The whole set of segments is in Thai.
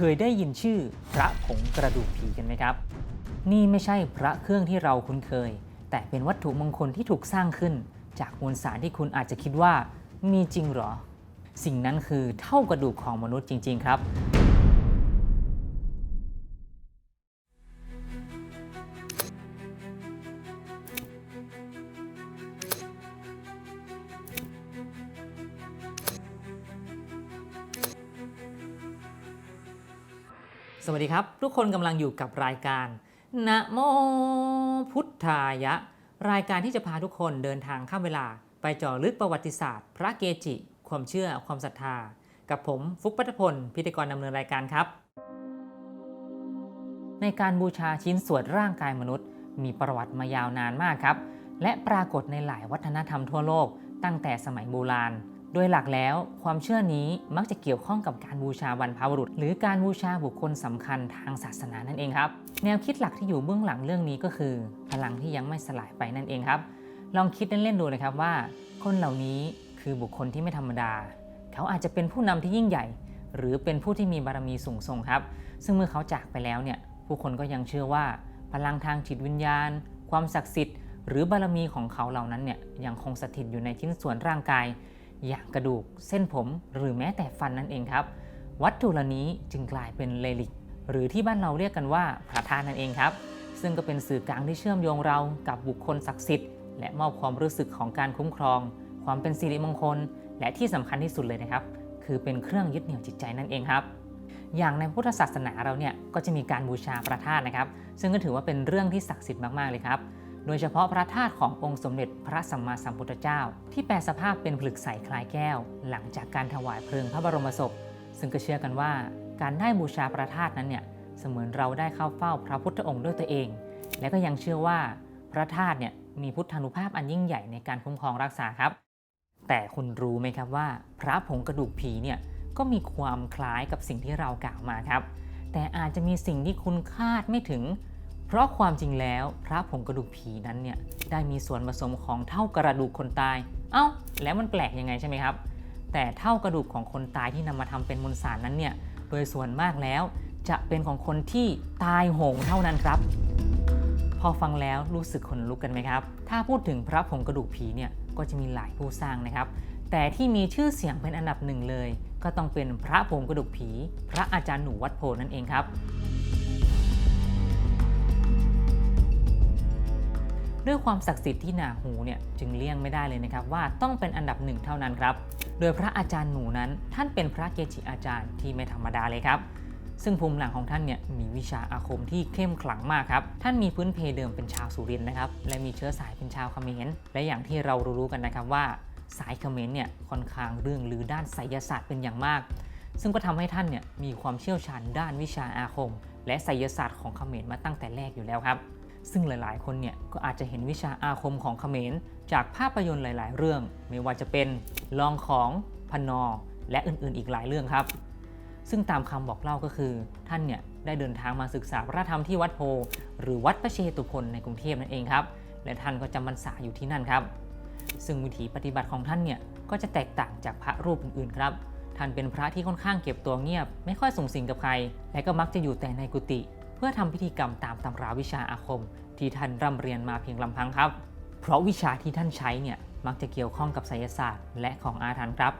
เคยได้ยินชื่อพระผงกระดูกผีกันไหมครับ นี่ไม่ใช่พระเครื่องที่เราคุ้นเคย แต่เป็นวัตถุมงคลที่ถูกสร้างขึ้น จากมวลสารที่คุณอาจจะคิดว่ามีจริงเหรอ สิ่งนั้นคือเท่ากระดูกของมนุษย์จริง ๆ ครับ สวัสดีครับ ทุกคนกำลังอยู่กับรายการนะโมพุทธายะ รายการที่จะพาทุกคนเดินทางข้ามเวลา ไปเจาะลึกประวัติศาสตร์ พระเกจิ ความเชื่อความศรัทธา กับผมฟุกปัทพล พิธีกรดำเนินรายการครับ ในการบูชาชิ้นส่วนร่างกายมนุษย์ มีประวัติมายาวนานมากครับ และปรากฏในหลายวัฒนธรรมทั่วโลกตั้งแต่สมัยโบราณ โดยหลักแล้วความเชื่อนี้มักจะเกี่ยวข้องกับการบูชาบรรพบุรุษ หรือการบูชาบุคคลสำคัญทางศาสนานั่นเองครับ แนวคิดหลักที่อยู่เบื้องหลังเรื่องนี้ก็คือ พลังที่ยังไม่สลายไปนั่นเองครับ ลองคิดเล่นๆดูนะครับว่า คนเหล่านี้คือบุคคลที่ไม่ธรรมดา เขาอาจจะเป็นผู้นำที่ยิ่งใหญ่ หรือเป็นผู้ที่มีบารมีสูงส่งครับ ซึ่งเมื่อเขาจากไปแล้วเนี่ยผู้คนก็ยังเชื่อว่า พลังทางจิตวิญญาณ ความศักดิ์สิทธิ์ หรือบารมีของเขาเหล่านั้นเนี่ยยังคงสถิตอยู่ในชิ้นส่วนร่างกาย อย่างกระดูกเส้นผมหรือแม้แต่ฟันนั่นเองครับ วัตถุเหล่านี้จึงกลายเป็นเลลิก หรือที่บ้านเราเรียกกันว่าพระธาตุนั่นเองครับ ซึ่งก็เป็นสื่อกลางที่เชื่อมโยงเรากับบุคคลศักดิ์สิทธิ์และมอบความรู้สึกของการคุ้มครอง ความเป็นสิริมงคล และที่สำคัญที่สุดเลยนะครับ คือเป็นเครื่องยึดเหนี่ยวจิตใจนั่นเองครับอย่างในพุทธศาสนาเราเนี่ยก็จะมีการบูชาพระธาตุนะครับ ซึ่งก็ถือว่าเป็นเรื่องที่ศักดิ์สิทธิ์มากๆเลยครับ โดยเฉพาะพระธาตุขององค์สมเด็จพระสัมมาสัมพุทธเจ้า ที่แปลสภาพเป็นผลึกใสคล้ายแก้ว หลังจากการถวายเพลิงพระบรมศพ ซึ่งก็เชื่อกันว่า การได้บูชาพระธาตุนั้นเนี่ยเสมือนเราได้เข้าเฝ้าพระพุทธองค์ด้วยตัวเอง และก็ยังเชื่อว่าพระธาตุเนี่ยมีพุทธานุภาพอันยิ่งใหญ่ในการคุ้มครองรักษาครับ แต่คุณรู้ไหมครับว่า พระผงกระดูกผีเนี่ยก็มีความคล้ายกับสิ่งที่เรากล่าวมาครับ แต่อาจจะมีสิ่งที่คุณคาดไม่ถึง เพราะความจริงแล้วพระผงกระดูกผีนั้นเนี่ยได้มีส่วนผสมของเท่ากระดูกคนตาย เอ้า แล้วมันแปลกยังไงใช่ไหมครับ แต่เท่ากระดูกของคนตายที่นำมาทำเป็นมวลสารนั้นเนี่ยโดยส่วนมากแล้วจะเป็นของคนที่ตายโหงเท่านั้นครับ พอฟังแล้วรู้สึกขนลุกกันไหมครับ ถ้าพูดถึงพระผงกระดูกผีเนี่ยก็จะมีหลายผู้สร้างนะครับ แต่ที่มีชื่อเสียงเป็นอันดับหนึ่งเลย ก็ต้องเป็นพระผงกระดูกผี พระอาจารย์หนูวัดโพนั่นเองครับ ด้วยความศักดิ์สิทธิ์ที่หนาหูเนี่ยจึงเลี่ยงไม่ได้เลยนะครับว่าต้องเป็นอันดับหนึ่งเท่านั้นครับ โดยพระอาจารย์หนูนั้นท่านเป็นพระเกจิอาจารย์ที่ไม่ธรรมดาเลยครับซึ่งภูมิหลังของท่านเนี่ยมีวิชาอาคมที่เข้มขลังมากครับ ท่านมีพื้นเพเดิมเป็นชาวสุรินทร์นะครับ และมีเชื้อสายเป็นชาวเขมร และอย่างที่เรารู้กันนะครับว่า สายเขมรเนี่ยค่อนข้างเรื่องลือด้านไสยศาสตร์เป็นอย่างมาก ซึ่งก็ทำให้ท่านเนี่ยมีความเชี่ยวชาญด้านวิชาอาคม และไสยศาสตร์ของเขมรมาตั้งแต่แรกอยู่แล้วครับ ซึ่งหลายๆ คนเนี่ยก็อาจจะเห็นวิชาอาคมของเขมร จากภาพยนตร์หลาย ๆ เรื่อง ไม่ว่าจะเป็นลองของพนอ และอื่นๆ อีกหลายเรื่องครับ ซึ่งตามคำบอกเล่าก็คือ ท่านเนี่ยได้เดินทางมาศึกษาพระธรรมที่วัดโพ หรือวัดพระเชตุพนในกรุงเทพนั่นเองครับ และท่านก็จำพรรษาอยู่ที่นั่นครับ ซึ่งวิถีปฏิบัติของท่านเนี่ยก็จะแตกต่างจากพระรูปอื่น ๆ ครับ ท่านเป็นพระที่ค่อนข้างเก็บตัวเงียบ ไม่ค่อยส่งสิงกับใคร และก็มักจะอยู่แต่ในกุฏิ เพื่อทำพิธีกรรมตามตำราวิชาอาคม ที่ท่านร่ำเรียนมาเพียงลำพังครับ เพราะวิชาที่ท่านใช้เนี่ยมักจะเกี่ยวข้องกับไสยศาสตร์ และของอาถรรพ์ครับ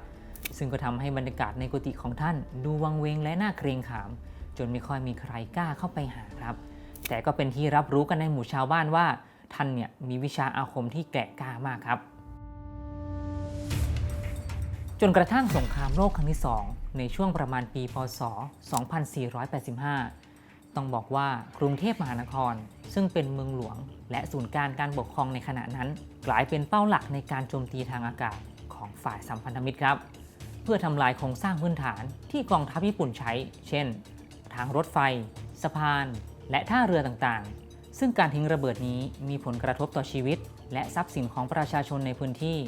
ซึ่งก็ทำให้บรรยากาศในกุฏิของท่านดูวังเวงและน่าเกรงขาม จนไม่ค่อยมีใครกล้าเข้าไปหาครับ แต่ก็เป็นที่รับรู้กันในหมู่ชาวบ้านว่า ท่านเนี่ยมีวิชาอาคมที่แกร่งกล้ามากครับจนกระทั่งสงครามโลกครั้งที่ 2 ในช่วงประมาณปี พศ 2485 ต้องบอกว่ากรุงเทพมหานคร ซึ่งเป็นเมืองหลวง และศูนย์การการปกครองในขณะนั้น กลายเป็นเป้าหลักในการโจมตีทางอากาศของฝ่ายสัมพันธมิตรครับ เพื่อทำลายโครงสร้างพื้นฐานที่กองทัพญี่ปุ่นใช้ เช่น ทางรถไฟ สะพาน และท่าเรือต่างๆ ซึ่งการทิ้งระเบิดนี้มีผลกระทบต่อชีวิต และทรัพย์สินของประชาชนในพื้นที่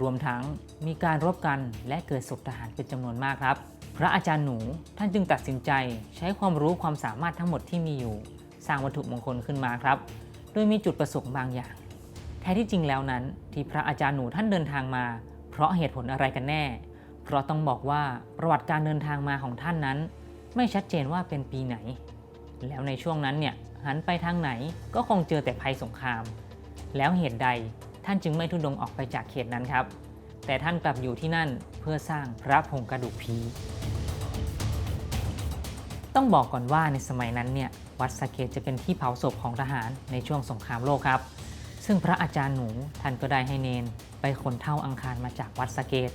รวมทั้งมีการรบกันและเกิดศพทหารเป็นจำนวนมากครับ พระอาจารย์หนูท่านจึงตัดสินใจใช้ความรู้ความสามารถทั้งหมดที่มีอยู่ สร้างวัตถุมงคลขึ้นมาครับโดยมีจุดประสงค์บางอย่าง แท้ที่จริงแล้วนั้น ที่พระอาจารย์หนูท่านเดินทางมา เพราะเหตุผลอะไรกันแน่ เพราะต้องบอกว่าประวัติการเดินทางมาของท่านนั้น ไม่ชัดเจนว่าเป็นปีไหน แล้วในช่วงนั้นเนี่ยหันไปทางไหนก็คงเจอแต่ภัยสงคราม แล้วเหตุใดท่านจึงไม่ทุดงออกไปจากเขตนั้นครับ แต่ท่านกลับอยู่ที่นั่น เพื่อสร้างพระผงกระดูกผีต้องบอกก่อนว่าในสมัยนั้นเนี่ยวัดสะเกตจะเป็นที่เผาศพของทหารในช่วงสงครามโลกครับ ซึ่งพระอาจารย์หนูท่านก็ได้ให้เนน ไปขนเท่าอังคารมาจากวัดสะเกต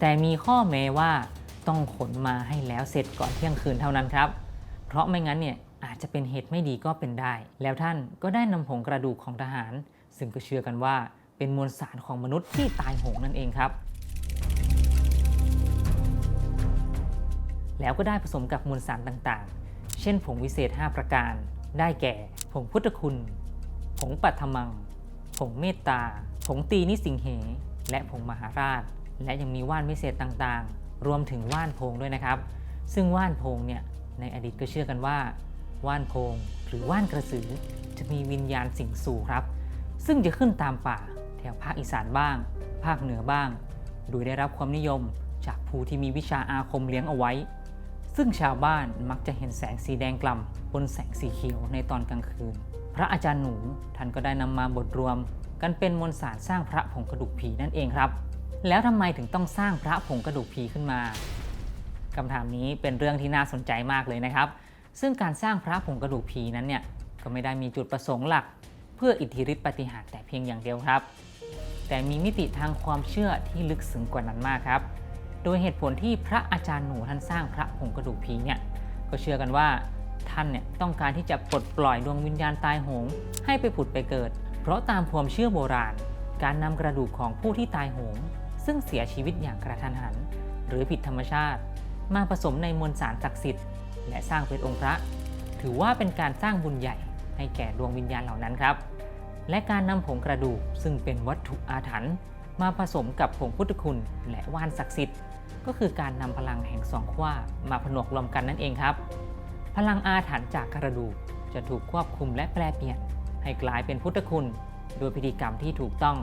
แต่มีข้อแม้ว่าต้องขนมาให้แล้วเสร็จก่อนเที่ยงคืนเท่านั้นครับ เพราะไม่งั้นเนี่ยอาจจะเป็นเหตุไม่ดีก็เป็นได้ แล้วท่านก็ได้นำผงกระดูกของทหาร ซึ่งก็เชื่อกันว่าเป็นมวลสารของมนุษย์ที่ตายโหงนั่นเองครับ แล้วก็ได้ผสมกับมวลสารต่างๆ เช่นผงวิเศษ 5 ประการ ได้แก่ ผงพุทธคุณ ผงปัทมัง ผงเมตตา ผงตีนิสิงเห และผงมหาราช และยังมีว่านวิเศษต่างๆ รวมถึงว่านโพงด้วยนะครับ ซึ่งว่านโพงเนี่ยในอดีตก็เชื่อกันว่า ว่านโพงหรือว่านกระสือ จะมีวิญญาณสิงสู่ครับ ซึ่งจะขึ้นตามป่าแถวภาคอีสานบ้าง ภาคเหนือบ้าง โดยได้รับความนิยมจากผู้ที่มีวิชาอาคมเลี้ยงเอาไว้ ซึ่งชาวบ้านมักจะเห็นแสงสีแดงกล่ำบนแสงสีเขียวในตอนกลางคืน พระอาจารย์หนูท่านก็ได้นำมาบทรวม กันเป็นมวลสารสร้างพระผงกระดูกผีนั่นเองครับ แล้วทำไมถึงต้องสร้างพระผงกระดูกผีขึ้นมาคำถามนี้เป็นเรื่องที่น่าสนใจมากเลยนะครับ ซึ่งการสร้างพระผงกระดูกผีนั้นเนี่ยก็ไม่ได้มีจุดประสงค์หลัก เพื่ออิทธิฤทธิปฏิหารแต่เพียงอย่างเดียวครับ แต่มีมิติทางความเชื่อที่ลึกซึ้งกว่านั้นมากครับ โดยเหตุผลที่พระอาจารย์หนูท่านสร้างพระผงกระดูกผีเนี่ยก็เชื่อกันว่าท่านเนี่ยต้องการที่จะปลดปล่อยดวงวิญญาณตายโหง ให้ไปผุดไปเกิด เพราะตามความเชื่อโบราณ การนำกระดูกของผู้ที่ตายโหง ซึ่งเสียชีวิตอย่างกระทันหัน หรือผิดธรรมชาติ มาผสมในมวลสารศักดิ์สิทธิ์และสร้างเป็นองค์พระ ถือว่าเป็นการสร้างบุญใหญ่ให้แก่ดวงวิญญาณเหล่านั้นครับ และการนำผงกระดูกซึ่งเป็นวัตถุอาถรรพ์มาผสมกับผงพุทธคุณและว่านศักดิ์สิทธิ์ ก็คือการนำพลังแห่งสองขั้วมาผนวกรวมกันนั่นเองครับ พลังอาถรรพ์จากกระดูกจะถูกควบคุมและแปลเปลี่ยน ให้กลายเป็นพุทธคุณ โดยพิธีกรรมที่ถูกต้อง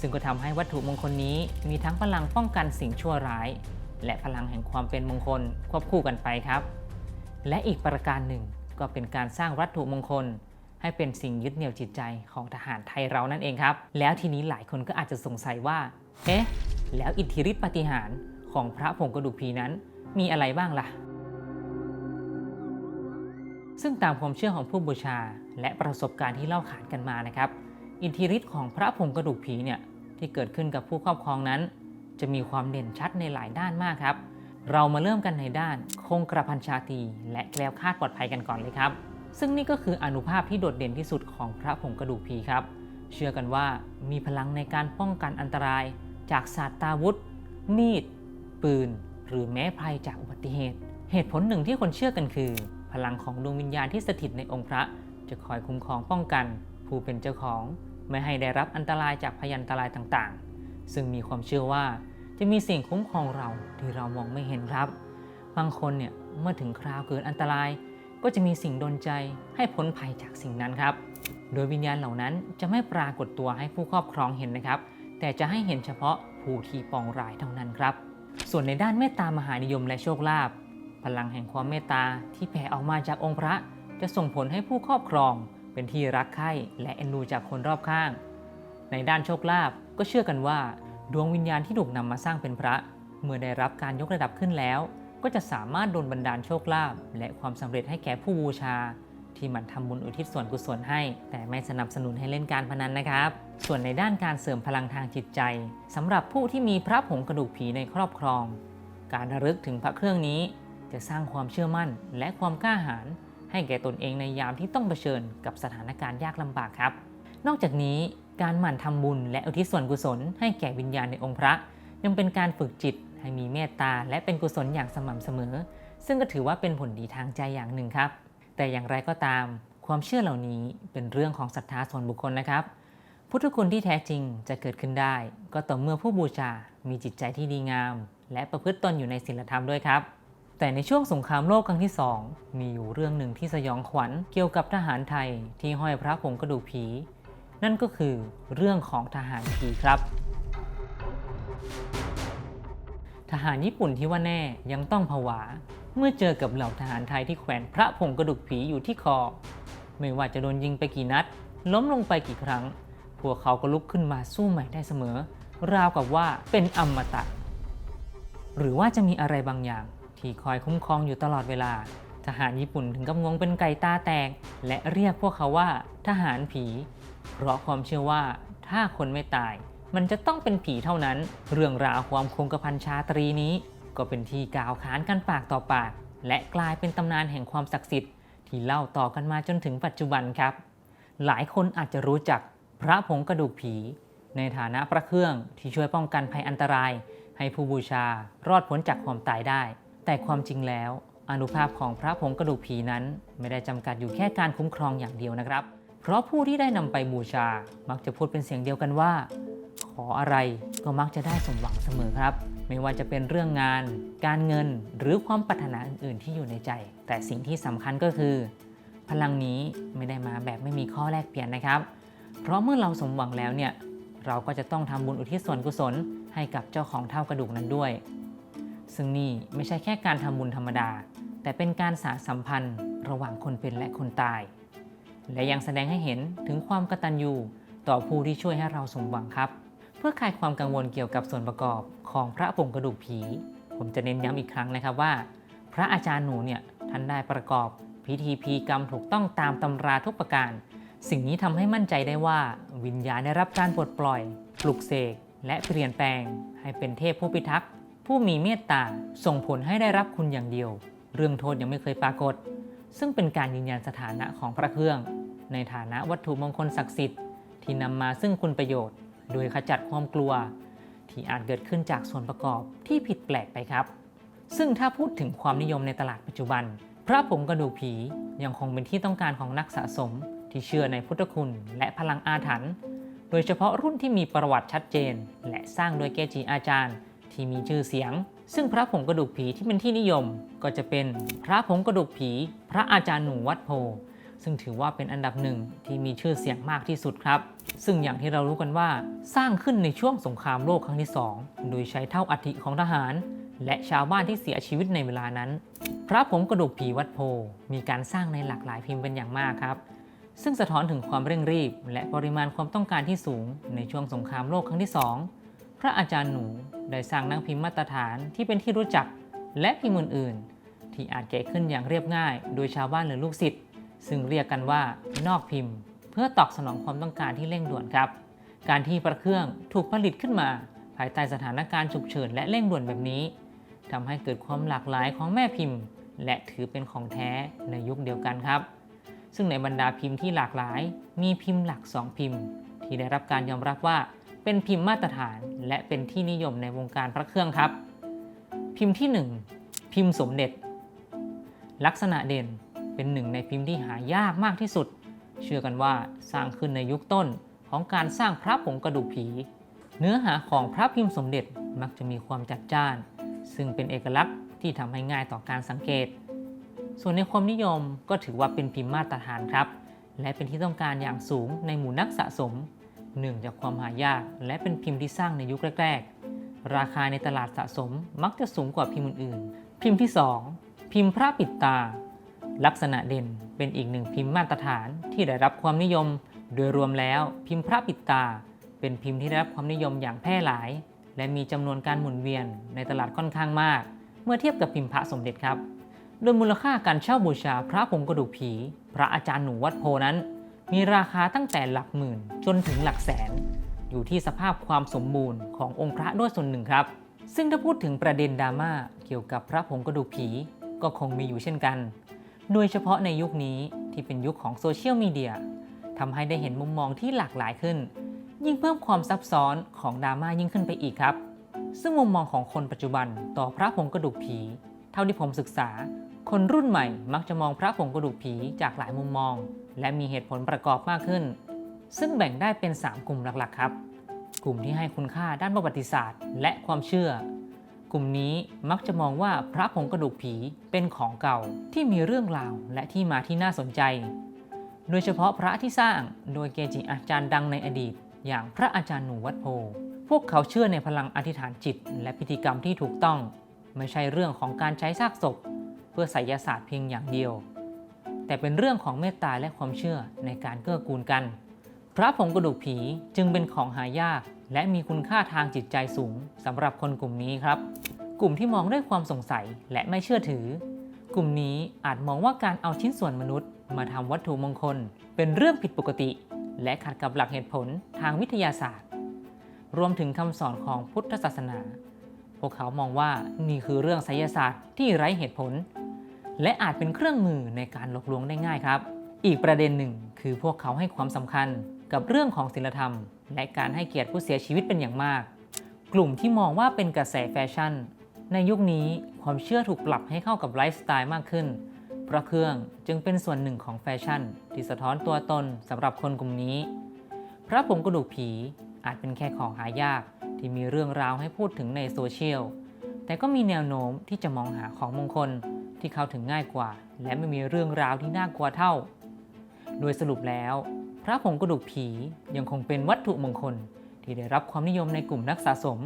ซึ่งก็ทำให้วัตถุมงคลนี้มีทั้งพลังป้องกันสิ่งชั่วร้าย และพลังแห่งความเป็นมงคลควบคู่กันไปครับ และอีกประการหนึ่งก็เป็นการสร้างวัตถุมงคล ให้เป็นสิ่งยึดเหนี่ยวจิตใจของทหารไทยเรานั่นเองครับ แล้วทีนี้หลายคนก็อาจจะสงสัยว่า เอ๊ะ แล้วอิทธิฤทธิปฏิหาร ของพระผงกระดูกผีนั้นมีอะไรบ้างล่ะ ซึ่งตามความเชื่อของผู้บูชาและประสบการณ์ที่เล่าขานกันมานะครับ อิทธิฤทธิ์ของพระผงกระดูกผีเนี่ยที่เกิดขึ้นกับผู้ครอบครองนั้น จะมีความเด่นชัดในหลายด้านมากครับ เรามาเริ่มกันในด้านคงกระพันชาตีและแกล้วคาดปลอดภัยกันก่อนเลยครับ ซึ่งนี่ก็คืออนุภาพที่โดดเด่นที่สุดของพระผงกระดูกผีครับ เชื่อกันว่ามีพลังในการป้องกันอันตราย จากศาสตราวุธ มีด ปืน หรือแม้ภัยจากอุบัติเหตุ เหตุผลหนึ่งที่คนเชื่อกันคือ พลังของดวงวิญญาณที่สถิตในองค์พระ จะคอยคุ้มครองป้องกัน ผู้เป็นเจ้าของ ไม่ให้ได้รับอันตรายจากพยันตรายต่างๆ ซึ่งมีความเชื่อว่าจะมีสิ่งคุ้มครองเราที่เรามองไม่เห็นครับ บางคนเนี่ยเมื่อถึงคราวเกิดอันตราย ก็จะมีสิ่งดลใจให้พ้นภัยจากสิ่งนั้นครับ โดยวิญญาณเหล่านั้นจะไม่ปรากฏตัวให้ผู้ครอบครองเห็นนะครับ แต่จะให้เห็นเฉพาะผู้ที่ปองร้ายเท่านั้นครับ ส่วนในด้านเมตตามหานิยมและโชคลาภพลังแห่งความเมตตาที่แผ่ออกมาจากองค์พระ จะส่งผลให้ผู้ครอบครอง เป็นที่รักใคร่และเอ็นดูจากคนรอบข้าง ในด้านโชคลาภก็เชื่อกันว่า ดวงวิญญาณที่ถูกนำมาสร้างเป็นพระ เมื่อได้รับการยกระดับขึ้นแล้ว ก็จะสามารถดลบันดาลโชคลาภและความสำเร็จให้แก่ผู้บูชา ที่หมันทำบุญอุทิศส่วนกุศลให้ แต่ไม่สนับสนุนให้เล่นการพนันนะครับ ส่วนในด้านการเสริมพลังทางจิตใจสำหรับผู้ที่มีพระผงกระดูกผีในครอบครอง การระลึกถึงพระเครื่องนี้ จะสร้างความเชื่อมั่น และความกล้าหาญให้แก่ตนเองในยามที่ต้องเผชิญกับสถานการณ์ยากลำบากครับ นอกจากนี้การหมั่นทำบุญและอุทิศส่วนกุศล ให้แก่วิญญาณในองค์พระ ยังเป็นการฝึกจิตให้มีเมตตาและเป็นกุศลอย่างสม่ำเสมอ ซึ่งก็ถือว่าเป็นผลดีทางใจอย่างหนึ่งครับ แต่อย่างไรก็ตาม ความเชื่อเหล่านี้เป็นเรื่องของศรัทธาส่วนบุคคลนะครับ พุทธคุณที่แท้จริงจะเกิดขึ้นได้ ก็ต่อเมื่อผู้บูชา มีจิตใจที่ดีงาม และประพฤติตนอยู่ในศีลธรรมด้วยครับ แต่ในช่วงสงครามโลกครั้งที่ 2 มีอยู่เรื่องหนึ่งที่สยองขวัญเกี่ยวกับทหารไทยที่ห้อยพระผงกระดูกผี นั่นก็คือเรื่องของทหารผีครับทหารญี่ปุ่นที่ว่าแน่ยังต้องผวา เมื่อเจอกับเหล่าทหารไทยที่แขวนพระผงกระดูกผีอยู่ที่คอ ไม่ว่าจะโดนยิงไปกี่นัด ล้มลงไปกี่ครั้ง พวกเขาก็ลุกขึ้นมาสู้ใหม่ได้เสมอ ราวกับว่าเป็นอมตะ หรือว่าจะมีอะไรบางอย่าง ที่คอยคุ้มครองอยู่ตลอดเวลา ทหารญี่ปุ่นถึงกับงงเป็นไก่ตาแตก และเรียกพวกเขาว่า ทหารผี เพราะความเชื่อว่าถ้าคนไม่ตาย มันจะต้องเป็นผีเท่านั้น เรื่องราวความคงกระพันชาตรีนี้ ก็เป็นที่กล่าวขานกันปากต่อปาก และกลายเป็นตำนานแห่งความศักดิ์สิทธิ์ที่เล่าต่อกันมาจนถึงปัจจุบันครับ หลายคนอาจจะรู้จักพระผงกระดูกผี ในฐานะพระเครื่องที่ช่วยป้องกันภัยอันตราย ให้ผู้บูชารอดพ้นจากความตายได้ แต่ความจริงแล้วอนุภาพของพระผงกระดูกผีนั้น ไม่ได้จำกัดอยู่แค่การคุ้มครองอย่างเดียวนะครับ เพราะผู้ที่ได้นำไปบูชา มักจะพูดเป็นเสียงเดียวกันว่า ขออะไรก็มักจะได้สมหวังเสมอครับ ไม่ว่าจะเป็นเรื่องงาน การเงิน หรือความปรารถนาอื่น ๆ ที่อยู่ในใจ แต่สิ่งที่สำคัญก็คือ พลังนี้ไม่ได้มาแบบไม่มีข้อแลกเปลี่ยนนะครับ เพราะเมื่อเราสมหวังแล้วเนี่ย เราก็จะต้องทำบุญอุทิศส่วนกุศล ให้กับเจ้าของเท่ากระดูกนั้นด้วย ซึ่งนี่ไม่ใช่แค่การทำบุญธรรมดา แต่เป็นการสานสัมพันธ์ ระหว่างคนเป็นและคนตาย และยังแสดงให้เห็นถึงความกตัญญูต่อผู้ที่ช่วยให้เราสมหวังครับ พื่อคลายความกังวลเกี่ยวกับส่วนประกอบของพระผงกระดูกผี ผมจะเน้นย้ำอีกครั้งนะครับว่า พระอาจารย์หนูเนี่ยท่านได้ประกอบพิธีพีกรรมถูกต้องตามตำราทุกประการ สิ่งนี้ทำให้มั่นใจได้ว่า วิญญาณได้รับการปลดปล่อย ปลุกเสกและเปลี่ยนแปลง ให้เป็นเทพผู้พิทักษ์ผู้มีเมตตาส่งผลให้ได้รับคุณอย่างเดียว เรื่องโทษยังไม่เคยปรากฏ ซึ่งเป็นการยืนยันสถานะของพระเครื่อง ในฐานะวัตถุมงคลศักดิ์สิทธิ์ที่นำมาซึ่งคุณประโยชน์ โดยขจัดความกลัว ที่อาจเกิดขึ้นจากส่วนประกอบที่ผิดแปลกไปครับ ซึ่งถ้าพูดถึงความนิยมในตลาดปัจจุบัน พระผงกระดูกผียังคงเป็นที่ต้องการของนักสะสมที่เชื่อในพุทธคุณและพลังอาถรรพ์โดยเฉพาะรุ่นที่มีประวัติชัดเจน และสร้างโดยเกจิอาจารย์ ที่มีชื่อเสียง ซึ่งพระผงกระดูกผีที่เป็นที่นิยม ก็จะเป็นพระผงกระดูกผี พระอาจารย์หนูวัดโพ ซึ่งถือว่าเป็นอันดับหนึ่งที่มีชื่อเสียงมากที่สุดครับ ซึ่งอย่างที่เรารู้กันว่าสร้างขึ้นในช่วงสงครามโลกครั้งที่ 2 โดยใช้เท่าอัฐิของทหาร และชาวบ้านที่เสียชีวิตในเวลานั้น พระผงกระดูกผีวัดโพ มีการสร้างในหลากหลายพิมพ์เป็นอย่างมากครับ ซึ่งสะท้อนถึงความเร่งรีบ และปริมาณความต้องการที่สูง ในช่วงสงครามโลกครั้งที่ 2 พระอาจารย์หนูได้สร้างนังพิมพ์มาตรฐานที่เป็นที่รู้จักและพิมพ์อื่นๆที่อาจแกะขึ้นอย่างเรียบง่าย โดยชาวบ้านหรือลูกศิษย์ ซึ่งเรียกกันว่านอกพิมพ์ เพื่อตอบสนองความต้องการที่เร่งด่วนครับ การที่พระเครื่องถูกผลิตขึ้นมา ภายใต้สถานการณ์ฉุกเฉินและเร่งด่วนแบบนี้ทำให้เกิดความหลากหลายของแม่พิมพ์ และถือเป็นของแท้ในยุคเดียวกันครับ ซึ่งในบรรดาพิมพ์ที่หลากหลาย มีพิมพ์หลัก 2 พิมพ์ ที่ได้รับการยอมรับว่าเป็นพิมพ์มาตรฐาน และเป็นที่นิยมในวงการพระเครื่องครับ พิมพ์ที่ 1 พิมพ์สมเด็จ ลักษณะเด่น เป็นหนึ่งในพิมพ์ที่หายากมากที่สุด เชื่อกันว่าสร้างขึ้นในยุคต้นของการสร้างพระผงกระดูกผี เนื้อหาของพระพิมพ์สมเด็จมักจะมีความจัดจ้าน ซึ่งเป็นเอกลักษณ์ที่ทำให้ง่ายต่อการสังเกต ส่วนในความนิยมก็ถือว่าเป็นพิมพ์มาตรฐานครับ และเป็นที่ต้องการอย่างสูงในหมู่นักสะสมเนื่งจากความหายากและเป็นพิมพ์ที่สร้างในยุคแรก ๆ ราคาในตลาดสะสมมักจะสูงกว่าพิมพ์อื่นๆ พิมพ์ที่ 2 พิมพ์พระปิดตา ลักษณะเด่นเป็นอีกหนึ่งพิมพ์มาตรฐานที่ได้รับความนิยม โดยรวมแล้วพิมพ์พระปิดตา เป็นพิมพ์ที่ได้รับความนิยมอย่างแพร่หลาย และมีจำนวนการหมุนเวียนในตลาดค่อนข้างมาก เมื่อเทียบกับพิมพ์พระสมเด็จครับ โดยมูลค่าการเช่าบูชาพระผงกระดูกผี พระอาจารย์หนูวัดโพนั้น มีราคาตั้งแต่หลักหมื่นจนถึงหลักแสน อยู่ที่สภาพความสมบูรณ์ขององค์พระด้วยส่วนหนึ่งครับ ซึ่งถ้าพูดถึงประเด็นดราม่าเกี่ยวกับพระผงกระดูกผีก็คงมีอยู่เช่นกัน โดยเฉพาะในยุคนี้ที่เป็นยุคของโซเชียลมีเดียทำให้ได้เห็นมุมมองที่หลากหลายขึ้น ยิ่งเพิ่มความซับซ้อนของดราม่ายิ่งขึ้นไปอีกครับ ซึ่งมุมมองของคนปัจจุบันต่อพระผงกระดูกผี เท่าที่ผมศึกษา คนรุ่นใหม่มักจะมองพระผงกระดูกผีจากหลายมุมมอง และมีเหตุผลประกอบมากขึ้น ซึ่งแบ่งได้เป็น 3 กลุ่มหลักๆ ครับ กลุ่มที่ให้คุณค่าด้านประวัติศาสตร์ และความเชื่อ กลุ่มนี้มักจะมองว่าพระผงกระดูกผีเป็นของเก่าที่มีเรื่องราวและที่มาที่น่าสนใจ โดยเฉพาะพระที่สร้างโดยเกจิอาจารย์ดังในอดีต อย่างพระอาจารย์หนูวัดโพ พวกเขาเชื่อในพลังอธิษฐานจิต และพิธีกรรมที่ถูกต้อง ไม่ใช่เรื่องของการใช้ซากศพ เพื่อไสยศาสตร์เพียงอย่างเดียว แต่เป็นเรื่องของเมตตาและความเชื่อในการเกื้อกูลกัน พระผงกระดูกผีจึงเป็นของหายาก และมีคุณค่าทางจิตใจสูงสำหรับคนกลุ่มนี้ครับ กลุ่มที่มองด้วยความสงสัยและไม่เชื่อถือ กลุ่มนี้อาจมองว่าการเอาชิ้นส่วนมนุษย์ มาทำวัตถุมงคล เป็นเรื่องผิดปกติ และขัดกับหลักเหตุผลทางวิทยาศาสตร์ รวมถึงคำสอนของพุทธศาสนา พวกเขามองว่านี่คือเรื่องไสยศาสตร์ที่ไร้เหตุผล และอาจเป็นเครื่องมือในการหลอกลวงได้ง่ายครับ อีกประเด็นหนึ่งคือพวกเขาให้ความสำคัญกับเรื่องของศีลธรรม และการให้เกียรติผู้เสียชีวิตเป็นอย่างมาก กลุ่มที่มองว่าเป็นกระแสแฟชั่น ในยุคนี้ความเชื่อถูกปรับให้เข้ากับไลฟ์สไตล์มากขึ้น เพราะเครื่องจึงเป็นส่วนหนึ่งของแฟชั่น ที่สะท้อนตัวตนสำหรับคนกลุ่มนี้ พระผงกระดูกผีอาจเป็นแค่ของหายากที่มีเรื่องราวให้พูดถึงในโซเชียล แต่ก็มีแนวโน้มที่จะมองหาของมงคลที่เข้าถึงง่ายกว่า และไม่มีเรื่องราวที่น่ากลัวเท่า โดยสรุปแล้ว พระผงกระดูกผียังคงเป็นวัตถุมงคลที่ได้รับความนิยมในกลุ่มนักสะสม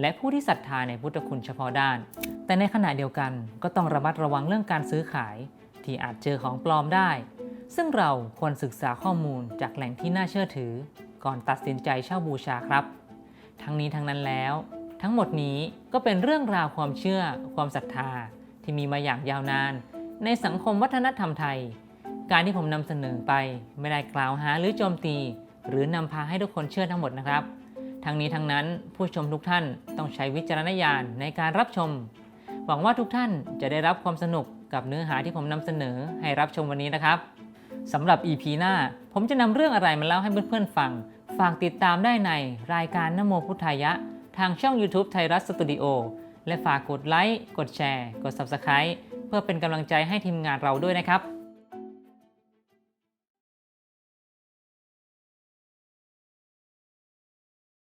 และผู้ที่ศรัทธาในพุทธคุณเฉพาะด้าน แต่ในขณะเดียวกันก็ต้องระมัดระวังเรื่องการซื้อขาย ที่อาจเจอของปลอมได้ ซึ่งเราควรศึกษาข้อมูลจากแหล่งที่น่าเชื่อถือ ก่อนตัดสินใจเช่าบูชาครับ ทั้งนี้ทั้งนั้นแล้ว ทั้งหมดนี้ก็เป็นเรื่องราวความเชื่อ ความศรัทธา ที่มีมาอย่างยาวนาน ในสังคมวัฒนธรรมไทย การที่ผมนำเสนอไปไม่ได้กล่าวหาหรือโจมตี หรือนำพาให้ทุกคนเชื่อทั้งหมดนะครับ ทั้งนี้ทั้งนั้นผู้ชมทุกท่านต้องใช้วิจารณญาณในการรับชม หวังว่าทุกท่านจะได้รับความสนุกกับเนื้อหาที่ผมนำเสนอให้รับชมวันนี้นะครับสำหรับ EP หน้า ผมจะนำเรื่องอะไรมาเล่าให้เพื่อนๆฟัง ฝากติดตามได้ในรายการนโมพุทธายะ ทางช่อง YouTube ไทยรัฐสตูดิโอ และฝากกดไลค์ กดแชร์ กด Subscribe เพื่อเป็นกำลังใจให้ทีมงานเราด้วยนะครับ